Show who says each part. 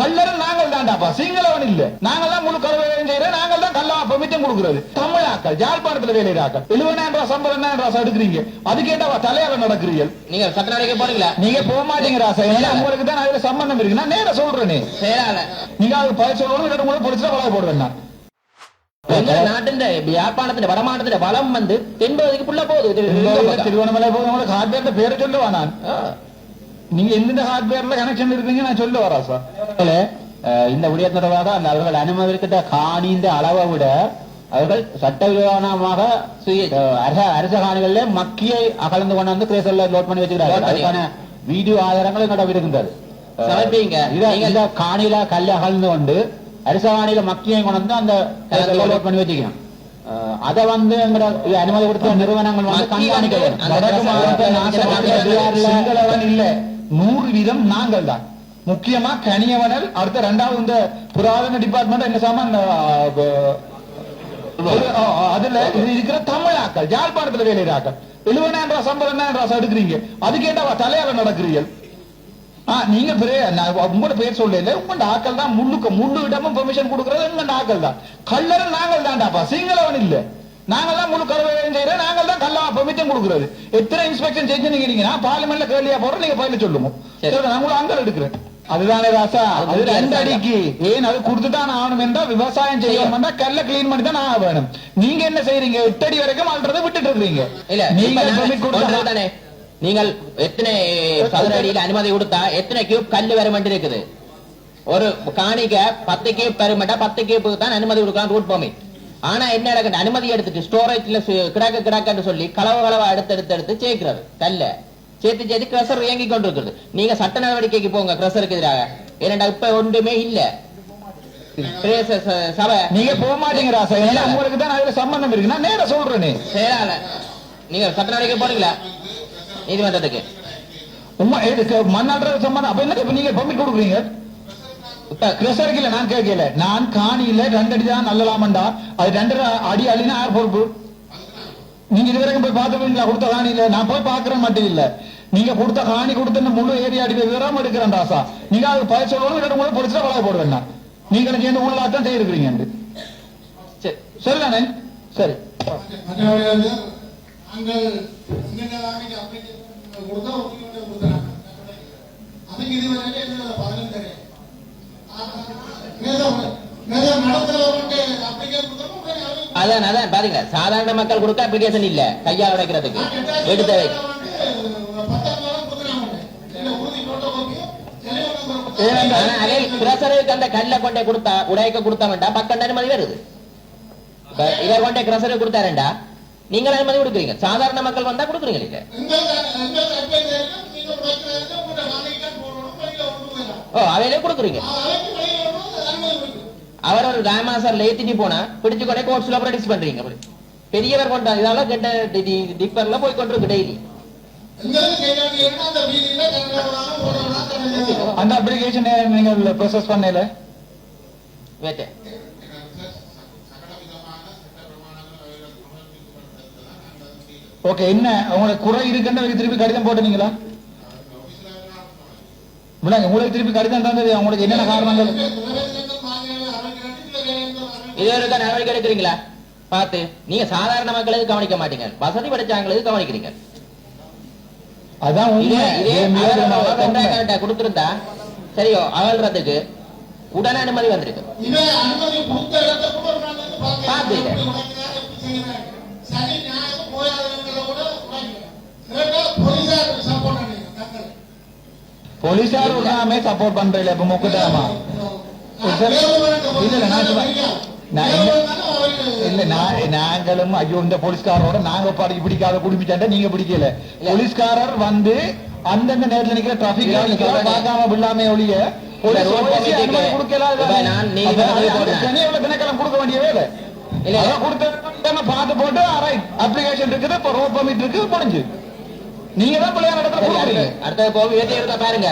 Speaker 1: கல்லரும் நாங்கள் தான்டாப்பா சிங்களவன் இல்ல. நாங்கள் தான் முழு கருவை செய்யறோம் நாங்கள் தான் கல்லா பெர்மிட்டும் கொடுக்கிறது. தமிழாக்கள் ஜாழ்ப்பாணத்துல வேலையாக்கள் எழுபதாயிரம் ரூபாய் சம்பளம் ரூபாய் எடுக்கிறீங்க? அது கேட்டாவா தலையால நடக்கிறீங்க
Speaker 2: நீங்க சட்ட நடவடிக்கை போறீங்களா?
Speaker 1: நீங்க போக மாட்டீங்க ராசா. ஏன்னா உங்களுக்கு தான் அதுல சம்பந்தம் இருக்கு. நான் நேர சொல்றேனே. நீங்க அது பதில் சொல்லணும் இல்லாட்டி உங்களுக்கு பிடிச்சா வளர போடுவேன் நான்.
Speaker 2: நாட்டின் யாழ்ப்பாணத்தின் வடமாட்டத்தின் வளம் வந்து தென்பகுதிக்கு புள்ள போகுது.
Speaker 1: திருவண்ணாமலை போக உங்களுக்கு ஹார்ட்வேர் பேரை சொல்லுவா நான். நீங்க எந்தெந்த ஹார்ட்வேர்ல கனெக்ஷன் இருக்கீங்க நான் சொல்ல வரா சார்
Speaker 3: இந்த விடயம் தொடர்பாக அந்த அவர்கள் அனுமதிக்கிட்ட காணிந்த அளவை விட அவர்கள் சட்டவிரோதமாக அரச காணிகளிலே மக்கியை அகழ்ந்து கொண்டு வந்து கிரேசர்ல லோட் பண்ணி
Speaker 2: பண்ணி.
Speaker 3: அதுக்கான வீடியோ ஆதாரங்கள் எங்கிட்ட இருக்கின்றது. இந்த காணியில கல் அகழ்ந்து கொண்டு அரச காணியில மக்கியை கொண்டு வந்து அந்த லோட் பண்ணி வச்சுக்கணும். அதை வந்து அனுமதி கொடுத்த நிறுவனங்கள் வந்து கண்காணிக்க
Speaker 1: இல்ல. நூறு வீதம் நாங்கள் தான் முக்கியமா கனியவனல் அடுத்த ரெண்டாவது இந்த புராதன டிபார்ட்மெண்ட் என்ன சாமான் அதுல இது இருக்கிற தமிழாக்கள் ஜாழ்ப்பாணத்துல வேலையாக்கள் எழுபதாயிரம் ரூபாய் சம்பளம் ரூபாய் எடுக்கிறீங்க. அது தலையால நடக்கிறீர்கள்? நீங்க உங்களோட பேர் சொல்லல உங்களோட ஆக்கள் தான் முள்ளுக்கு முள்ளு இடமும் பெர்மிஷன் கொடுக்கறது எங்களோட ஆக்கள் தான். கல்லறை நாங்கள் தான்டாப்பா சிங்களவன் இல்ல. நாங்கள் தான் முழு கருவை பெர்மிஷன் கொடுக்கறது. எத்தனை இன்ஸ்பெக்ஷன் செஞ்சு நீங்க நீங்க நான் பார்லிமெண்ட்ல கேள்வியா போறோம் நீங்க பதில சொல்லுங்க
Speaker 2: சரி.
Speaker 1: நான் அங்க எடுக்கிறேன். அதுதானே ராசா?
Speaker 2: அது
Speaker 1: ரெண்டு. அடிக்கு. ஏன் அது கொடுத்துதான் ஆகணும் என்றா விவசாயம் செய்யணும் கல்ல கிளீன் பண்ணி தான் ஆக வேணும். நீங்க என்ன செய்றீங்க? எட்டு அடி வரைக்கும் அல்றதை விட்டுட்டு இருக்கீங்க
Speaker 2: இல்ல
Speaker 1: நீங்க
Speaker 2: நீங்கள் எத்தனை சதுர அடியில் அனுமதி கொடுத்தா எத்தனை கியூப் கல்லு வர வேண்டி இருக்குது? ஒரு காணிக்க பத்து கியூப் பெருமட்டா பத்து கியூப்புக்கு தான் அனுமதி கொடுக்கலாம் ரூட் பெர்மிட் ஆனா என்ன நடக்குது? அனுமதி எடுத்துட்டு ஸ்டோரேஜ்ல கிடக்க கிடக்கன்னு சொல்லி களவ களவ அடுத்து எடுத்து எடுத்து சேர்க்கிறது. கல்ல. சேர்த்து சேர்த்து கிரசர் இயங்கி கொண்டிருக்கிறது. நீங்க சட்ட நடவடிக்கைக்கு போங்க கிரசருக்கு எதிராக. ஏனண்டா இப்ப ஒன்றுமே இல்ல. சபை.
Speaker 1: நீங்க போக மாட்டீங்க ஏன்னா. உங்களுக்கு தான் அதுல சம்பந்தம் இருக்கு. நான் நேர சொல்றேனே.
Speaker 2: செயலாளர் நீங்க சட்ட நடவடிக்கை போறீங்களா நீதிமன்றத்துக்கு.
Speaker 1: உண்மை இதுக்கு மண்ணாடுற சம்பந்தம். அப்ப என்ன இப்ப நீங்க பர்மிட் கொடுக்குறீங்க. கிரசருக்கு இல்ல நான் கேட்கல. நான் காணியில ரெண்டு தான் நல்லலாமண்டா. அது ரெண்டரை அடி அழினா யார் பொறுப்பு? நீங்க இதுவரைக்கும் போய் பார்த்துருவீங்களா கொடுத்த காணியில. நான் போய் பாக்குறேன் மட்டும் இல்ல. நீங்க கொடுத்த காணி கொடுத்த இந்த முழு ஏரியா அடி விவரம் எடுக்கிறேன் ராசா. நீங்க அது பதில் சொல்லணும் இல்ல உங்களை பொலிச்சா வளர போடுவேன் நான். நீங்களும் சேர்ந்து உள்ளாட்டம் செய்யிருக்கிறீங்க
Speaker 2: சரி.
Speaker 1: சரிதானே? சரி.
Speaker 4: மற்றபடி வந்து நாங்கள்
Speaker 2: அதான் அதான் பாருங்க. சாதாரண மக்கள் கொடுக்க அப்ளிகேஷன் இல்ல. கையால் உடைக்கிறதுக்கு. எடுத்த அதே கிரசருக்கு அந்த கல்ல கொண்டே கொடுத்தா உடைக்க பக்கம் அனுமதி வருது. இவர் கொண்டே கிரசருக்கு கொடுத்தாருண்டா நீங்கள் அனுமதி கொடுக்குறீங்க. சாதாரண மக்கள் வந்தா கொடுக்குறீங்க இல்ல ஓ அவையிலே கொடுக்குறீங்க. அவர் ஒரு ராமாசர்ல ஏத்திட்டு போனா பிடிச்சு கொண்டே கோர்ட்ஸ்ல ப்ரொடியூஸ் பண்றீங்க அப்படி. பெரியவர் கொண்டா இதெல்லாம் கெட்ட டிப்பர்ல போய் கொண்டிருக்கு டெய்லி
Speaker 4: அந்த
Speaker 1: அப்ளிகேஷன் நீங்க ப்ரோசஸ் பண்ணல
Speaker 2: வேட்டை.
Speaker 1: ஓகே என்ன? உங்களுக்கு குறை இருக்குன்னு திருப்பி கடிதம் போட்டுனீங்களா? விடாங்க உங்களுக்கு திருப்பி கடிதம் தந்தது உங்களுக்கு என்னென்ன காரணங்கள்?
Speaker 2: இது நடவடிக்கை எடுக்கிறீங்களா பார்த்து நீங்க சாதாரண மக்களுக்கு கவனிக்க மாட்டீங்க. வசதி படைச்சவங்களுக்கு கவனிக்கிறீங்க.
Speaker 1: அதான்
Speaker 2: கொடுத்திருந்தா சரியோ அகழ்றதுக்கு உடனே அனுமதி வந்திருக்கு. பார்த்தீங்க.
Speaker 4: போலீசார்
Speaker 1: சப்போர்ட் பண்றீங்க இப்ப முக்குதாமா இல்ல இல்ல நான் சொல்றேன். நான் என்ன- இல்ல நான் நாங்களும் ஐயோ இந்த போலீஸ்காரரோட நாங்க பாடி பிடிக்காத குடிப்பிச்சாண்ட நீங்க பிடிக்கல. போலீஸ்காரர் வந்து அந்தந்த நேரத்துல நிக்கிற டிராபிக். பார்க்காம விடாம ஒழிய கொடுக்க வேண்டிய வேலை பார்த்து போட்டு அப்ளிகேஷன் இருக்குது இப்ப ரோட் பர்மிட் இருக்கு முடிஞ்சு. நீங்க தான் பிள்ளையான இடத்துல
Speaker 2: அடுத்த பாருங்க.